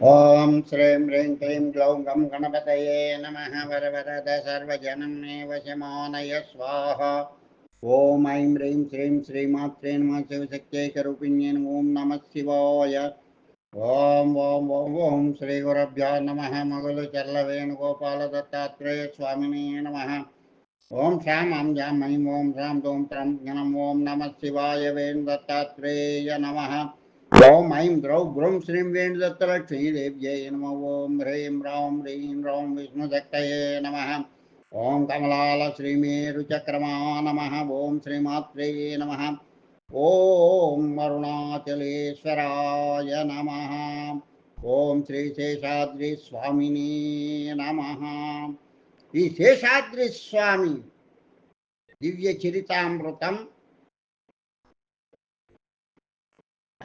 ఓం శ్రీం హ్రీం క్లీం గ్లౌం గం గణపతయే నమ వరవరద సర్వజనం మే వశమానయ స్వాహ ఓం ఐం హ్రీం శ్రీం శ్రీమాత్రే నమ శివశక్తేకరూపిణ్యే ఓం నమ శివాయ ఓం ఓం ఓం ఓం శ్రీ గురభ్యో నమ మగులు చర్ల వేణుగోపాల దత్తాత్రేయ స్వామినే నమ ఓం శ్యాం ఆం జాం ఐం ఓం హ్రాం దోం త్రం జ్ఞనం ॐ ऐं ग्रौ ग्रौं श्रीं वेणुदत्तलक्ष्मीदेव्यै नमः ॐ ह्रीं रौं ह्रीं रौं विष्णुशक्तये नमः ॐ कमलाल श्रीमेरुचक्रमा नमः ॐ श्रीमात्रे नमः ॐ अरुणाचलेश्वराय नमः ॐ श्रीशेषाद्रिस्वामिने नमः ई शेषाद्रिस्वामी दिव्यचरितामृतम्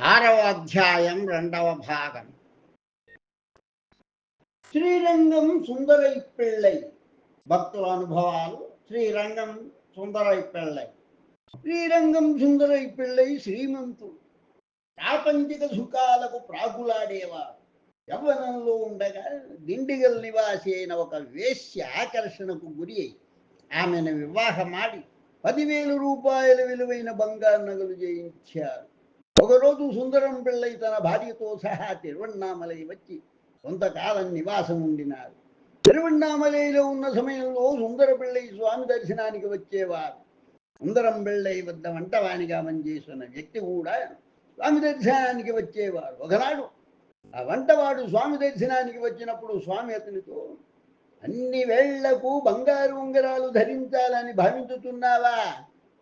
ఆరవ అధ్యాయం రెండవ భాగం. శ్రీరంగం సుందరై పెళ్ళై. భక్తుల అనుభవాలు. శ్రీరంగం సుందరై పెళ్ళై. శ్రీరంగం సుందరై పెళ్ళై శ్రీమంతుడు. ప్రాపంచిక సుఖాలకు ప్రాకులాడేవాడు. యవ్వనంలో ఉండగా దిండిగల్ నివాసి అయిన ఒక వేశ్య ఆకర్షణకు గురి అయి ఆమెను వివాహమాడి పదివేల రూపాయల విలువైన బంగారు నగలు చేయించారు ఒకరోజు సుందరం పిల్లై తన భార్యతో సహా తిరువన్నామలై వచ్చి కొంతకాలం నివాసం ఉండినారు. తిరువన్నామలైలో ఉన్న సమయంలో సుందర పిల్లై స్వామి దర్శనానికి వచ్చేవారు. సుందరం పిల్లై వద్ద వంటవాణిగా పనిచేస్తున్న వ్యక్తి కూడా స్వామి దర్శనానికి వచ్చేవారు. ఒకనాడు ఆ వంటవాడు స్వామి దర్శనానికి వచ్చినప్పుడు స్వామి అతనితో అన్ని వేళ్ళకు బంగారు ఉంగరాలు ధరించాలని భావించుతున్నావా?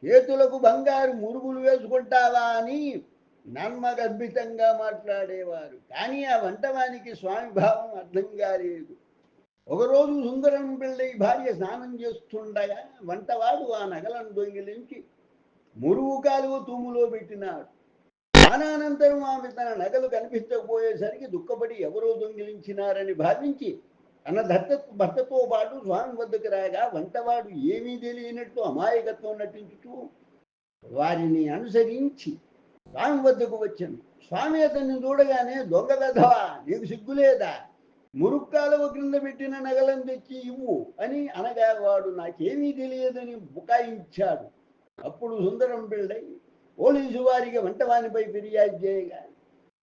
చేతులకు బంగారు మురుగులు వేసుకుంటావా? అని నర్మగర్భితంగా మాట్లాడేవారు. కానీ ఆ వంటవానికి స్వామి భావం అర్థం కాలేదు. ఒకరోజు సుందరం పిల్లై భార్య స్నానం చేస్తుండగా వంటవాడు ఆ నగలను దొంగిలించి మురుగు కాలువ తూములో పెట్టినాడు. స్నానానంతరం ఆమె తన నగలు కనిపించకపోయేసరికి దుఃఖపడి ఎవరో దొంగిలించినారని భావించి తన దత్త భర్తతో పాటు స్వామి వద్దకు రాగా వంటవాడు ఏమీ తెలియనట్టు అమాయకత్వం నటించుతూ వారిని అనుసరించి స్వామి వద్దకు వచ్చాను. స్వామి అతన్ని చూడగానే దొంగ వెధవా నీకు సిగ్గులేదా మురుక్కాలవ క్రింద పెట్టిన నగలను తెచ్చి ఇవ్వు అని అనగా వాడు నాకేమీ తెలియదని బుకాయించాడు. అప్పుడు సుందరం పిళ్ళై పోలీసు వారికి వంటవానిపై ఫిర్యాదు చేయగా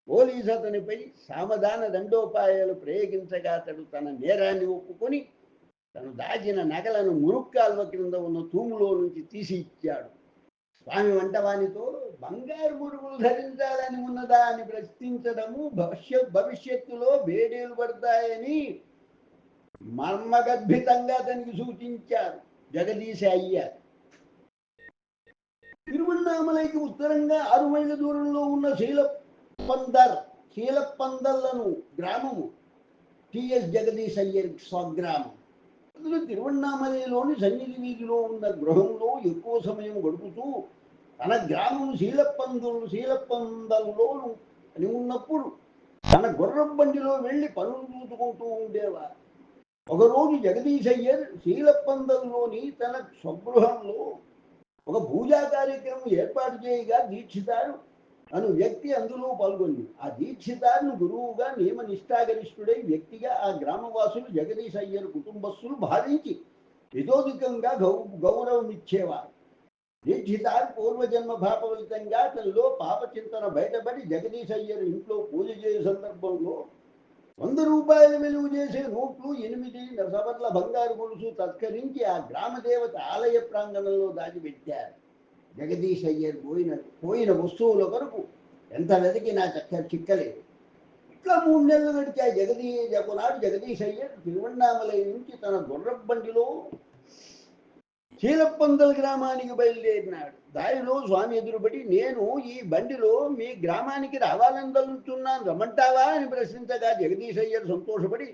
పోలీసు అతనిపై సామధాన దండోపాయాలు ప్రయోగించగా అతడు తన నేరాన్ని ఒప్పుకొని తను దాచిన నగలను మురుక్కాల్వ క్రింద ఉన్న తూములో నుంచి తీసి ఇచ్చాడు. స్వామి వంటవానితో బంగారు గురువులు ధరించాలని ఉన్నదా అని ప్రశ్నించడము భవిష్య భవిష్యత్తులో వేడేలు పడతాయని మర్మగర్భితంగా అతనికి సూచించారు. జగదీశ అయ్యారు. తిరువన్నామలైకి ఉత్తరంగా ఆరు మైళ్ళ దూరంలో ఉన్న శీలపందర్ శీలపందర్లను గ్రామము టిఎస్ జగదీశ్ అయ్యర్ స్వగ్రామం. అందులో తిరువన్నామలైలోని సన్నిధి వీధిలో ఉన్న గృహంలో ఎక్కువ సమయం గడుపుతూ తన గ్రామం శీలపందులు శీలపందల్లో అని ఉన్నప్పుడు తన గుర్రం బండిలో వెళ్ళి పనులు చూసుకుంటూ ఉండేవారు ఒకరోజు జగదీశ్ అయ్యర్ శీలపందల్లోని తన స్వగృహంలో ఒక పూజా కార్యక్రమం ఏర్పాటు చేయగా దీక్షితారు. అను వ్యక్తి అందులో పాల్గొంది. ఆ దీక్షితారును గురువుగా నియమ నిష్ఠాగరిష్ఠుడై వ్యక్తిగా ఆ గ్రామవాసులు జగదీశ్ అయ్యర్ కుటుంబస్తులు భావించి యథోధికంగా గౌ గౌరవం ఇచ్చేవారు దీక్షితారు పూర్వజన్మ భాపఫలితంగా తనలో పాపచింతన బయటపడి జగదీశ్ అయ్యర్ ఇంట్లో పూజ చేసే సందర్భంలో వంద రూపాయలు విలువ చేసే నోట్లు ఎనిమిది సవర్ల బంగారు గొలుసు తస్కరించి ఆ గ్రామ దేవత ఆలయ ప్రాంగణంలో దాచిపెట్టారు. జగదీశ్ అయ్యర్ పోయిన పోయిన వస్తువుల కొరకు ఎంత వెతికినా చక్క చిక్కలేదు. ఇట్లా మూడు నెలలు గడిచాయి. జగదీ ఒకనాడు జగదీశ్ అయ్యర్ తిరువണ്ണామలై నుంచి తన గుర్రబండిలో చీలప్పందల గ్రామానికి బయలుదేరినాడు. దారిలో స్వామి ఎదురుపడి నేను ఈ బండిలో మీ గ్రామానికి రావాలని తలుచున్నాను రమ్మంటావా? అని ప్రశ్నించగా జగదీశ్ అయ్యర్ సంతోషపడి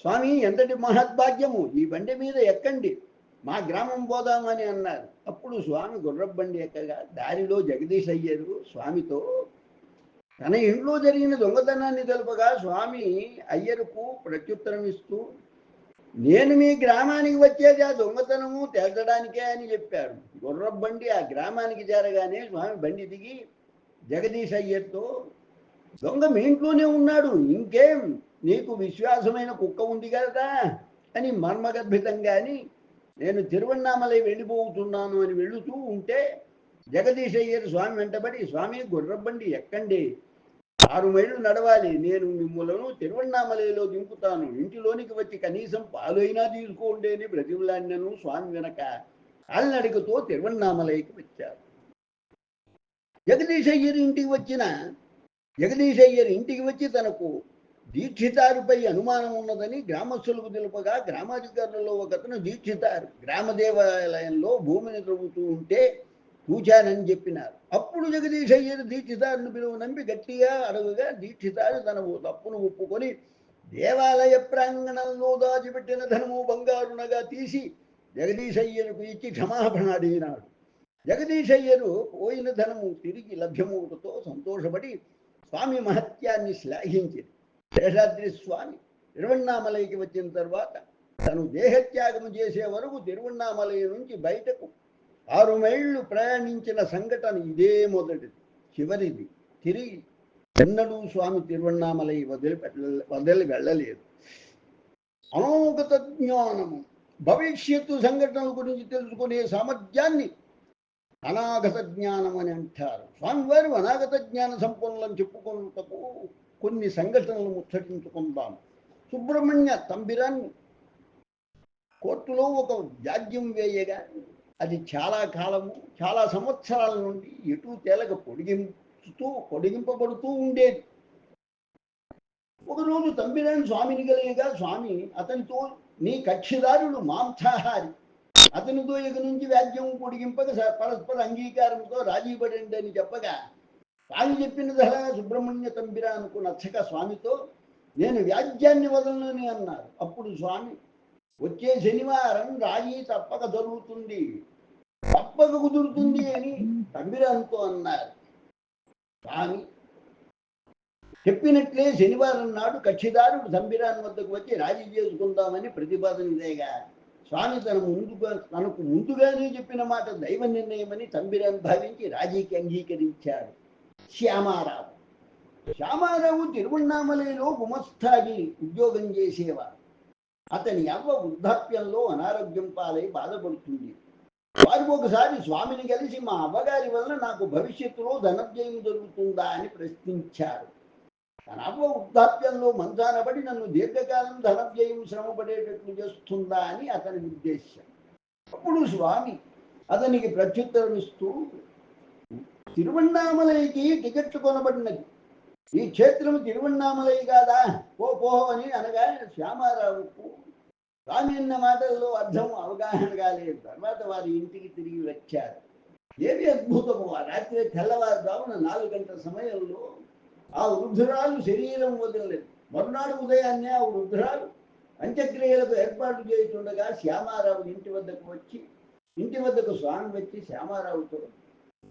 స్వామి ఎంతటి మహద్భాగ్యము ఈ బండి మీద ఎక్కండి. మా గ్రామం పోదామని అన్నారు. అప్పుడు స్వామి గుర్రబండి ఎక్కగా దారిలో జగదీష్ అయ్యరు స్వామితో తన ఇంట్లో జరిగిన దొంగతనాన్ని తెలుపగా స్వామి అయ్యరుకు ప్రత్యుత్తరం ఇస్తూ నేను మీ గ్రామానికి వచ్చేది ఆ దొంగతనము తేల్చడానికే అని చెప్పాడు. గుర్రబండి ఆ గ్రామానికి చేరగానే స్వామి బండి దిగి జగదీష్ అయ్యర్తో దొంగ మీ ఇంట్లోనే ఉన్నాడు ఇంకేం? నీకు విశ్వాసమైన కుక్క ఉంది కదా? అని మర్మగర్భితంగాని నేను తిరువన్నామలై వెళ్ళిపోతున్నాను అని వెళుతూ ఉంటే జగదీశయ్యర్ స్వామి వెంటబడి స్వామి గుర్రబండి ఎక్కండి ఆరు మైళ్ళు నడవాలి. నేను మిమ్మలను తిరువన్నామలలో దింపుతాను. ఇంటిలోనికి వచ్చి కనీసం పాలైనా తీసుకోండి అని బ్రతిమలాడినను స్వామి వెనక అల్లడికతో తిరువన్నామలైకి వచ్చారు. జగదీశయ్యర్ ఇంటికి వచ్చిన జగదీశయ్యర్ ఇంటికి వచ్చి తనకు దీక్షితారుపై అనుమానం ఉన్నదని గ్రామస్తులకు తెలుపగా గ్రామాధికారులలో ఒకతను దీక్షితారు. గ్రామ దేవాలయంలో భూమిని త్రవ్వుతూ ఉంటే కూచానని చెప్పినారు. అప్పుడు జగదీష్ అయ్యను దీక్షితారుని పిలువు నమ్మి గట్టిగా అడుగుగా దీక్షితారు తన తప్పును ఒప్పుకొని దేవాలయ ప్రాంగణంలో దాచిపెట్టిన ధనము బంగారునగా తీసి జగదీశయ్యనుకు ఇచ్చి క్షమాపణ అడిగినాడు. జగదీశయ్యను పోయిన ధనము తిరిగి లభ్యమవుటతో సంతోషపడి స్వామి మహత్యాన్ని శ్లాఘించింది. శేషాద్రి స్వామి తిరువణ్ణామలైకి వచ్చిన తర్వాత తను దేహత్యాగం చేసే వరకు తిరువణ్ణామలై నుంచి బయటకు ఆరు మైళ్ళు ప్రయాణించిన సంఘటన ఇదే మొదటిది. చివరిది. తిరిగి ఎన్నడూ స్వామి తిరువణామలై వదిలిపెట్ట వదిలి వెళ్ళలేదు. అనోగత జ్ఞానము. భవిష్యత్తు సంఘటనల గురించి తెలుసుకునే సామర్థ్యాన్ని అనాగత జ్ఞానం అని అంటారు. స్వామివారు అనాగత జ్ఞాన సంపన్నులను చెప్పుకున్నటకు కొన్ని సంఘటనలు ముచ్చటించుకుందాం. సుబ్రహ్మణ్య తంబిరాన్ని కోర్టులో ఒక వ్యాజ్యం వేయగా అది చాలా కాలము చాలా సంవత్సరాల నుండి ఎటు తేలక పొడిగించుతూ పొడిగింపబడుతూ ఉండేది. ఒకరోజు తంబిరాన్ స్వామిని కలిగగా స్వామి అతనితో నీ కక్షిదారుడు మాంసాహారి. అతనితో ఇక నుంచి వ్యాజ్యం పొడిగింపక పరస్పర అంగీకారంతో రాజీ పడండి అని చెప్పగా స్వామి చెప్పిన ధర సుబ్రహ్మణ్య తంబిరానుకు నచ్చక స్వామితో నేను వ్యాజ్యాన్ని వదలని అన్నారు. అప్పుడు స్వామి వచ్చే శనివారం రాజీ తప్పక జరుగుతుంది తప్పక కుదురుతుంది అని తమ్మిరంతో అన్నారు. స్వామి చెప్పినట్లే శనివారం నాడు కక్షిదారుడు సంబిరాన్ వద్దకు వచ్చి రాజీ చేసుకుందామని ప్రతిపాదన ఇదేగా స్వామి తన ముందుగా తనకు ముందుగానే చెప్పిన మాట దైవ నిర్ణయమని తంబిరాన్ భావించి రాజీకి అంగీకరించాడు. శ్యామారావు. శ్యామారావు తిరువണ്ണామలలో గుమస్థాగి ఉద్యోగం చేసేవారు అతని అవ్వ వృద్ధాప్యంలో అనారోగ్యం పాలై బాధపడుతుంది. వారు ఒకసారి స్వామిని కలిసి మా అవ్వగారి వలన నాకు భవిష్యత్తులో ధనవ్యయం జరుగుతుందా? అని ప్రశ్నించారు. తన అవ్వ వృద్ధాప్యంలో మంచానబడి నన్ను దీర్ఘకాలం ధనవ్యయం శ్రమ పడేటట్లు చేస్తుందా? అని అతని ఉద్దేశం అప్పుడు స్వామి అతనికి ప్రత్యుత్తరం ఇస్తూ తిరువண்ணామలైకి టికెట్లు కొనబడినది. ఈ క్షేత్రం తిరువన్నామలై కాదా? పో పో అని అనగా శ్యామారావుకు స్వామి మాటల్లో అర్థం అవగాహన కాలేదు. తర్వాత వారి ఇంటికి తిరిగి వచ్చారు. ఏమి అద్భుతము ఆ రాత్రి తెల్లవారుజామున నాలుగు గంటల సమయంలో ఆ వృద్ధురాలు శరీరం వదలలేదు. మరునాడు ఉదయాన్నే ఆ వృద్ధురాలు అంత్యక్రియలకు ఏర్పాటు చేస్తుండగా శ్యామారావు ఇంటి వద్దకు వచ్చి ఇంటి వద్దకు స్వామి వచ్చి శ్యామారావుతో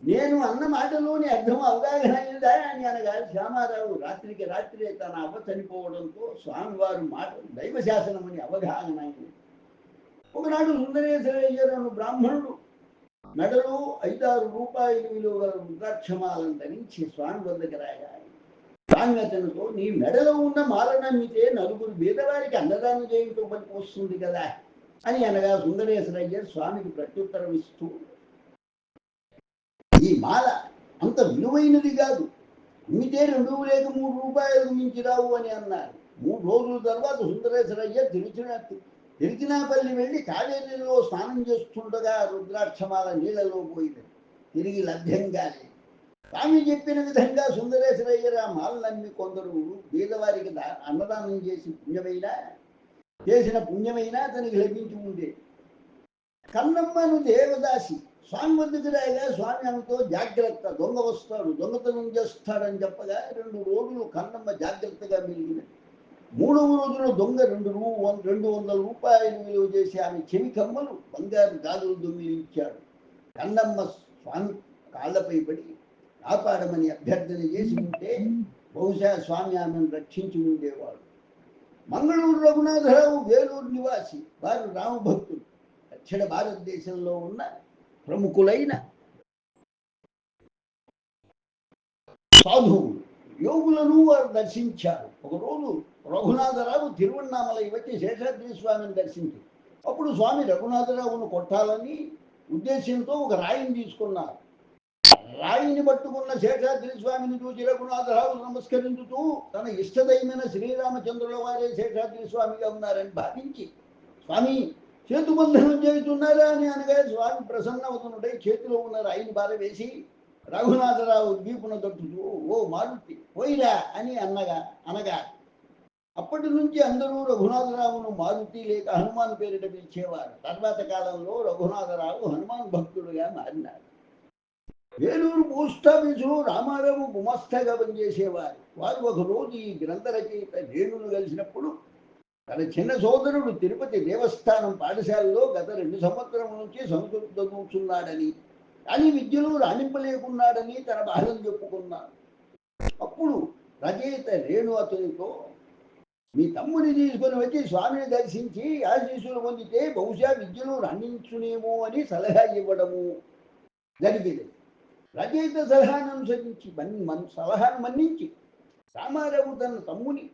నేను అన్న మాటలోని అర్థం అవగాహన అయిందా అని అనగా శ్యామారావు రాత్రికి రాత్రి తన అవ్వ చనిపోవడంతో స్వామివారు మాట దైవ శాసనం అని అవగాహన అయింది. ఒకనాడు సుందరేశ్వరయ్యను బ్రాహ్మణుడు మెడలో ఐదారు రూపాయలు విలువ గల రుద్రాక్షమాలను ధరించి స్వామి వద్దకు రాగా స్వామి అతనితో నీ మెడలో ఉన్న మాల నమ్మితే నలుగురు బీదవారికి అన్నదానం చేయటం పనికి వస్తుంది కదా అని అనగా సుందరేశ్వరయ్యర్ స్వామికి ప్రత్యుత్తరం ఇస్తూ ఈ మాల అంత విలువైనది కాదు. అమ్మితే రెండు లేక మూడు రూపాయలకు మించి రావు అని అన్నారు. మూడు రోజుల తర్వాత సుందరేశ్వరయ్య తిరుచిన తిరిచినాపల్లి వెళ్ళి కావేరీలో స్నానం చేస్తుండగా రుద్రాక్షమాల నీళ్ళలో పోయింది. తిరిగి లభ్యం కాలేదు స్వామి చెప్పిన విధంగా సుందరేశ్వరయ్యర మాలనమ్మి మాల నమ్మి కొందరు పేదవారికి దా- అన్నదానం చేసి పుణ్యమైనా? చేసిన పుణ్యమైనా అతనికి లభించి ఉండేది కన్నమ్మను దేవదాసి స్వామి వద్దకు స్వామి ఆమెతో జాగ్రత్త దొంగ వస్తాడు దొంగతనం చేస్తాడని చెప్పగా రెండు రోజులు కన్నమ్మ జాగ్రత్తగా మిగిలినది మూడవ రోజున దొంగ రెండు రూ వన్- రెండు వందల రూపాయలు విలువ చేసి ఆమె చెవి కమ్మలు బంగారు గాజులు దొంగిలించాడు కన్నమ్మ స్వామి కాళ్ళపై పడి కాపాడమని అభ్యర్థన చేసి ఉంటే బహుశా స్వామి ఆమెను రక్షించి ఉండేవాడు. మంగళూరు రఘునాథరావు వేలూరు నివాసి వారు రామభక్తులు. దక్షిణ భారతదేశంలో ఉన్న ప్రముఖులైన సాధువులు. యోగులను వారు దర్శించారు. ఒకరోజు రఘునాథరావు తిరువన్నామలై వచ్చి శేషాద్రి స్వామిని దర్శించి అప్పుడు స్వామి రఘునాథరావును కొట్టాలని ఉద్దేశంతో ఒక రాయిని తీసుకున్నారు. రాయిని పట్టుకున్న శేషాద్రి స్వామిని చూసి రఘునాథరావు నమస్కరించుతూ తన ఇష్టదైమైన శ్రీరామచంద్రుల వారే శేషాద్రి స్వామిగా ఉన్నారని భావించి స్వామి చేతుబంధనం చేస్తున్నారా అని అనగా స్వామి ప్రసన్నవుతున్నటై చేతిలో ఉన్న రాయిని బారవేసి రఘునాథరావు దీపున తట్టుతూ ఓ మారుతి పోయిరా అని అన్నగా అనగా అప్పటి నుంచి అందరూ రఘునాథరావును మారుతి లేక హనుమాన్ పేరిట పిలిచేవారు. తర్వాత కాలంలో రఘునాథరావు హనుమాన్ భక్తుడుగా మారినారు వేలూరు పోస్ట్ ఆఫీసులో రామారావు గుమస్తాగా పనిచేసేవారు వారు ఒకరోజు ఈ గ్రంథ రచయిత వేణును కలిసినప్పుడు తన చిన్న సోదరుడు తిరుపతి దేవస్థానం పాఠశాలలో గత రెండు సంవత్సరం నుంచి సంస్కృతం చదువుతున్నాడని కానీ విద్యలో రాణింపలేకున్నాడని తన బాధను చెప్పుకున్నాడు. అప్పుడు రచయిత రేణు అతనితో మీ తమ్ముని తీసుకొని వచ్చి స్వామిని దర్శించి ఆశీస్సులు పొందితే బహుశా విద్యలో రాణించునేమో అని సలహా ఇవ్వడము జరిగింది. రచయిత సలహాను అనుసరించి మన్ సలహాను మన్నించి రామారావు తన తమ్ముని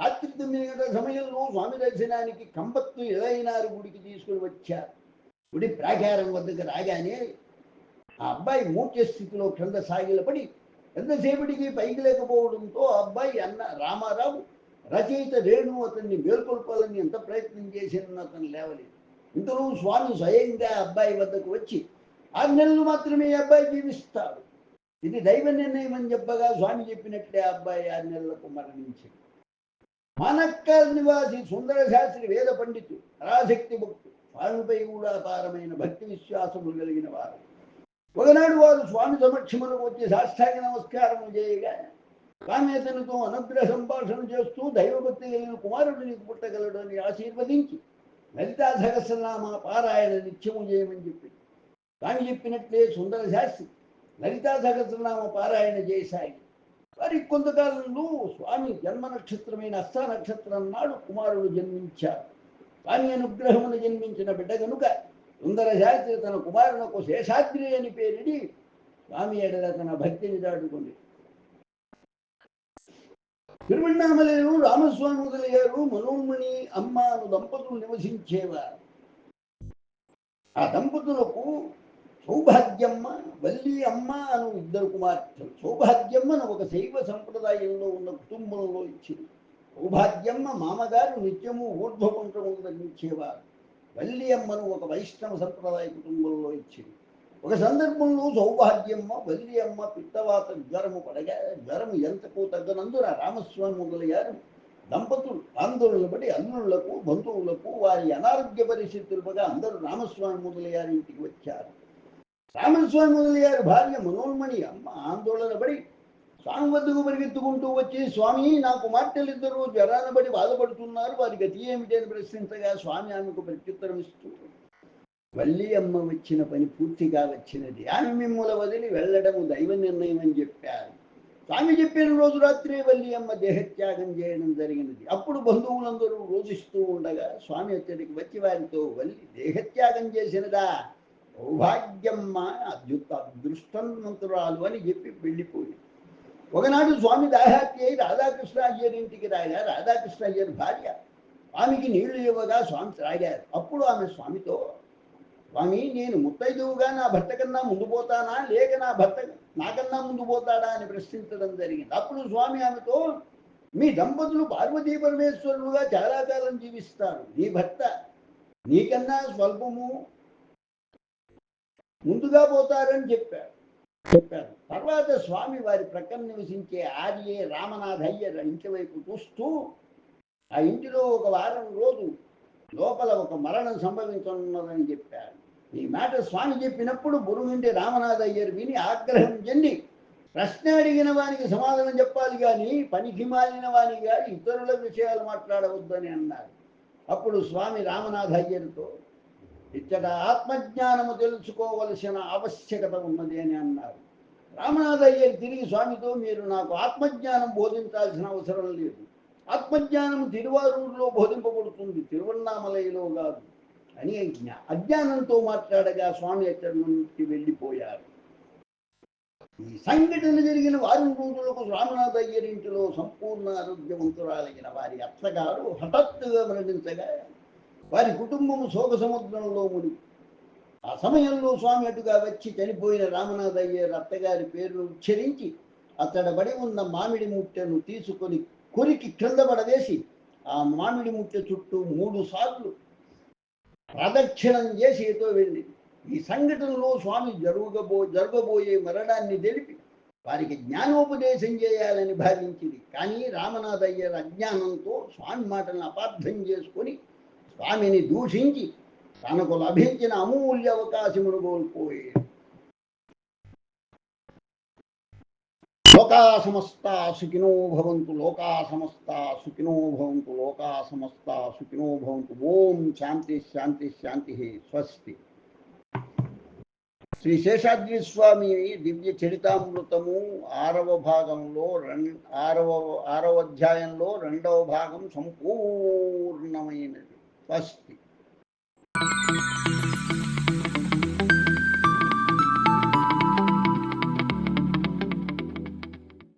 రాత్రి తొమ్మిది సమయంలో స్వామి దర్శనానికి కంబత్తు ఇళైనారు గుడికి తీసుకుని వచ్చారు. గుడి ప్రాకారం వద్దకు రాగానే ఆ అబ్బాయి మూర్ఛ స్థితిలో క్రింద సాగిలపడి ఎంతసేపటికి పైకి లేకపోవడంతో ఆ అబ్బాయి అన్న రామారావు రచయిత రేణు అతన్ని మేల్కొల్పాలని ఎంత ప్రయత్నం చేసినా అతను లేవలేదు. ఇంతలో స్వామి స్వయంగా అబ్బాయి వద్దకు వచ్చి ఆరు నెలలు మాత్రమే ఈ అబ్బాయి జీవిస్తాడు. ఇది దైవ నిర్ణయం అని చెప్పగా స్వామి చెప్పినట్లే అబ్బాయి ఆరు నెలలకు మరణించింది మానక్కల్ నివాసి సుందర శాస్త్రి వేద పండితుడు పరాశక్తి భక్తుడు స్వామిపై కూడా అపారమైన భక్తి విశ్వాసములు కలిగిన వారు. ఒకనాడు వారు స్వామి సమక్షములు వచ్చి సాష్టాంగ నమస్కారం చేయగా స్వామి అతనితో అనుగ్రహ సంభాషణ చేస్తూ దైవభక్తి కలిగిన కుమారుడు నీకు పుట్టగలడు అని ఆశీర్వదించి లలితా సహస్రనామ పారాయణ నిత్యము చేయమని చెప్పి స్వామి చెప్పినట్లే సుందర శాస్త్రి లలితా సహస్రనామ పారాయణ చేశాయి. మరి కొంతకాలంలో స్వామి జన్మ నక్షత్రమైన అస్త నక్షత్రం నాడు కుమారుడు జన్మించారు స్వామి అనుగ్రహమును జన్మించిన బిడ్డ కనుక సుందర శాస్త్రి తన కుమారునకు శేషాద్రి అని పేరిడి స్వామి ఎడల తన భక్తిని దాటుకుంది. తిరువண்ணామలలో రామస్వామి మొదలయ్యారు మనోన్మణి అమ్మ అను దంపతులు నివసించేవారు. ఆ దంపతులకు సౌభాగ్యమ్మ వల్లి అమ్మ అను ఇద్దరు కుమార్తెలు. సౌభాగ్యమ్మను ఒక శైవ సంప్రదాయంలో ఉన్న కుటుంబంలో ఇచ్చింది. సౌభాగ్యమ్మ మామగారు నిత్యము ఊర్ధ్వకుంఠము ధరించేవారు వల్లి అమ్మను ఒక వైష్ణవ సంప్రదాయ కుటుంబంలో ఇచ్చింది. ఒక సందర్భంలో సౌభాగ్యమ్మ వల్లి అమ్మ పిత్తవాత జ్వరము పడగా జ్వరము ఎంతకు తగ్గనందున రామస్వామి మొదలయ్యారు. దంపతులు ఆందోళన పడి అల్లుళ్ళకు బంధువులకు వారి అనారోగ్య పరిస్థితులుగా అందరూ రామస్వామి మొదలయ్యారు ఇంటికి వచ్చారు. రామస్వామి మొదలయ్యారు భార్య మనోన్మణి అమ్మ ఆందోళన పడి స్వామి వద్దకు పరిగెత్తుకుంటూ వచ్చి స్వామి నా కుమార్తెలిద్దరూ జ్వరాన పడి బాధపడుతున్నారు. వారి గతి ఏమిటి? అని ప్రశ్నించగా స్వామి ఆమెకు ప్రత్యుత్తరం ఇస్తూ వల్లి అమ్మ వచ్చిన పని పూర్తిగా వచ్చినది. ఆమె మిమ్మల వదిలి వెళ్ళడము దైవ నిర్ణయం అని చెప్పారు. స్వామి చెప్పిన రోజు రాత్రి వల్లి అమ్మ దేహత్యాగం చేయడం జరిగినది. అప్పుడు బంధువులందరూ రోజిస్తూ ఉండగా స్వామి అత్యడికి వచ్చి వారితో వల్లి దేహత్యాగం చేసినదా? సౌభాగ్యమ్మ అద్భుత అదృష్టవంతురాలు అని చెప్పి వెళ్ళిపోయి ఒకనాడు స్వామి దాహాత్య అయి రాధాకృష్ణ అయ్యర్ ఇంటికి రాగా రాధాకృష్ణ అయ్యర్ భార్య స్వామికి నీళ్ళు ఇవ్వగా స్వామి త్రాగారు. అప్పుడు ఆమె స్వామితో స్వామి నేను ముత్తైదువుగా నా భర్త కన్నా ముందు పోతానా? లేక నా భర్త నాకన్నా ముందు పోతాడా? అని ప్రశ్నించడం జరిగింది. అప్పుడు స్వామి ఆమెతో మీ దంపతులు పార్వతీ పరమేశ్వరులుగా చాలా కాలం జీవిస్తారు. నీ భర్త నీకన్నా స్వల్పము ముందుగా పోతారని చెప్పారు. చెప్పారు. తర్వాత స్వామి వారి ప్రక్కన నివసించే ఆర్యే రామనాథయ్య ఇంటి వైపు చూస్తూ ఆ ఇంటిలో ఒక వారం రోజు లోపల ఒక మరణం సంభవించనున్నదని చెప్పారు. ఈ మాట స్వామి చెప్పినప్పుడు బురుగింటి రామనాథయ్యర్ విని ఆగ్రహం చెంది ప్రశ్న అడిగిన వానికి సమాధానం చెప్పాలి కానీ పనికి మాలిన వానికి కానీ ఇతరుల విషయాలు మాట్లాడవద్దని అన్నారు. అప్పుడు స్వామి రామనాథయ్యర్తో ఇచ్చట ఆత్మజ్ఞానము తెలుసుకోవలసిన ఆవశ్యకత ఉన్నది అని అన్నారు. రామనాథయ్య తిరిగి స్వామితో మీరు నాకు ఆత్మజ్ఞానం బోధించాల్సిన అవసరం లేదు. ఆత్మజ్ఞానం తిరువారూరులో బోధింపబడుతుంది తిరువన్నామలయలో కాదు. అని జ్ఞా- అజ్ఞానంతో మాట్లాడగా స్వామి అక్కడి నుండి వెళ్ళిపోయారు. ఈ సంఘటన జరిగిన వారం రోజులకు రామనాథ అయ్యరింటిలో సంపూర్ణ ఆరోగ్యవంతురాలైన వారి అత్తగారు హఠాత్తుగా మరణించగా వారి కుటుంబము శోక సముద్రంలో ముడి. ఆ సమయంలో స్వామి అటుగా వచ్చి చనిపోయిన రామనాథ అయ్యర్ అత్తగారి పేరును ఉచ్చరించి అతడబడి ఉన్న మామిడి ముట్టెను తీసుకొని కొరికి క్రింద పడవేసి ఆ మామిడి ముట్టె చుట్టూ మూడు సార్లు ప్రదక్షిణం చేసి ఏదో వెళ్ళి ఈ సంఘటనలో స్వామి జరుగబో జరగబోయే మరణాన్ని తెలిపి వారికి జ్ఞానోపదేశం చేయాలని భావించింది. కానీ రామనాథయ్యర్ అజ్ఞానంతో స్వామి మాటలను అపార్థం చేసుకొని స్వామిని దూషించి తనకు లభించిన అమూల్య అవకాశమును కోల్పోయాడు. లోకా సమస్త సుఖినో భవంతు లోకా సమస్త సుఖినో భవంతు లోకా సమస్త సుఖినో భవంతు. ఓం శాంతి శాంతి శాంతి స్వస్తి. శ్రీ శేషాద్రి స్వామి దివ్య చరితామృతము ఆరవ భాగంలో రెం ఆరవ ఆరవ అధ్యాయంలో రెండవ భాగం సంపూర్ణమైనది. Pacífico.